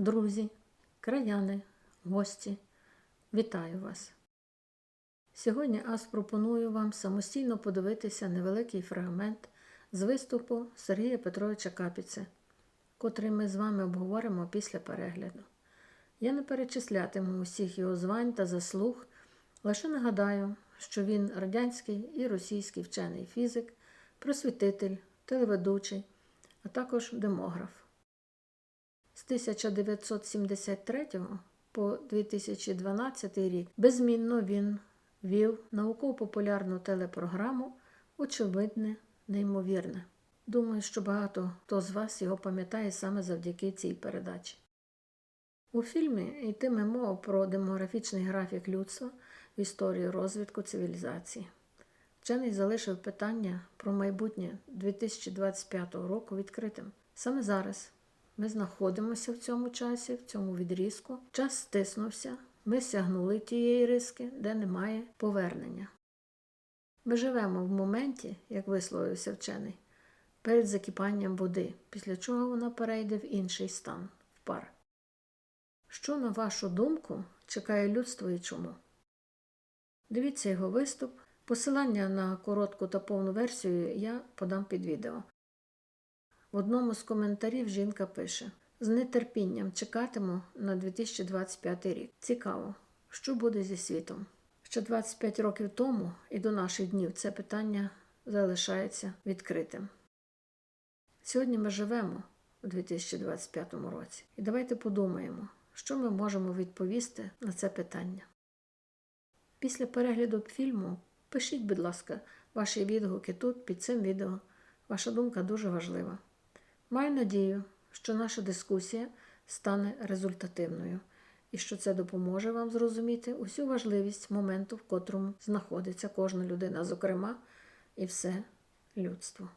Друзі, краяни, гості, вітаю вас! Сьогодні АС пропоную вам самостійно подивитися невеликий фрагмент з виступу Сергія Петровича Капіце, котрий ми з вами обговоримо після перегляду. Я не перечислятиму усіх його звань та заслуг, лише нагадаю, що він радянський і російський вчений фізик, просвітитель, телеведучий, а також демограф. З 1973 по 2012 рік безмінно він вів науково-популярну телепрограму Очевидне, неймовірне. Думаю, що багато хто з вас його пам'ятає саме завдяки цій передачі. У фільмі йтиме мова про демографічний графік людства в історії розвитку цивілізації. Вчений залишив питання про майбутнє 2025 року відкритим. Саме зараз ми знаходимося в цьому часі, в цьому відрізку. Час стиснувся, ми сягнули тієї риски, де немає повернення. Ми живемо в моменті, як висловився вчений, перед закипанням води, після чого вона перейде в інший стан в пар. Що, на вашу думку, чекає людство і чому? Дивіться його виступ. Посилання на коротку та повну версію я подам під відео. В одному з коментарів жінка пише: з нетерпінням чекатиму на 2025 рік. Цікаво, що буде зі світом. Ще 25 років тому і до наших днів це питання залишається відкритим. Сьогодні ми живемо у 2025 році. І давайте подумаємо, що ми можемо відповісти на це питання. Після перегляду фільму пишіть, будь ласка, ваші відгуки тут під цим відео. Ваша думка дуже важлива. Маю надію, що наша дискусія стане результативною і що це допоможе вам зрозуміти усю важливість моменту, в котрому знаходиться кожна людина, зокрема, і все людство.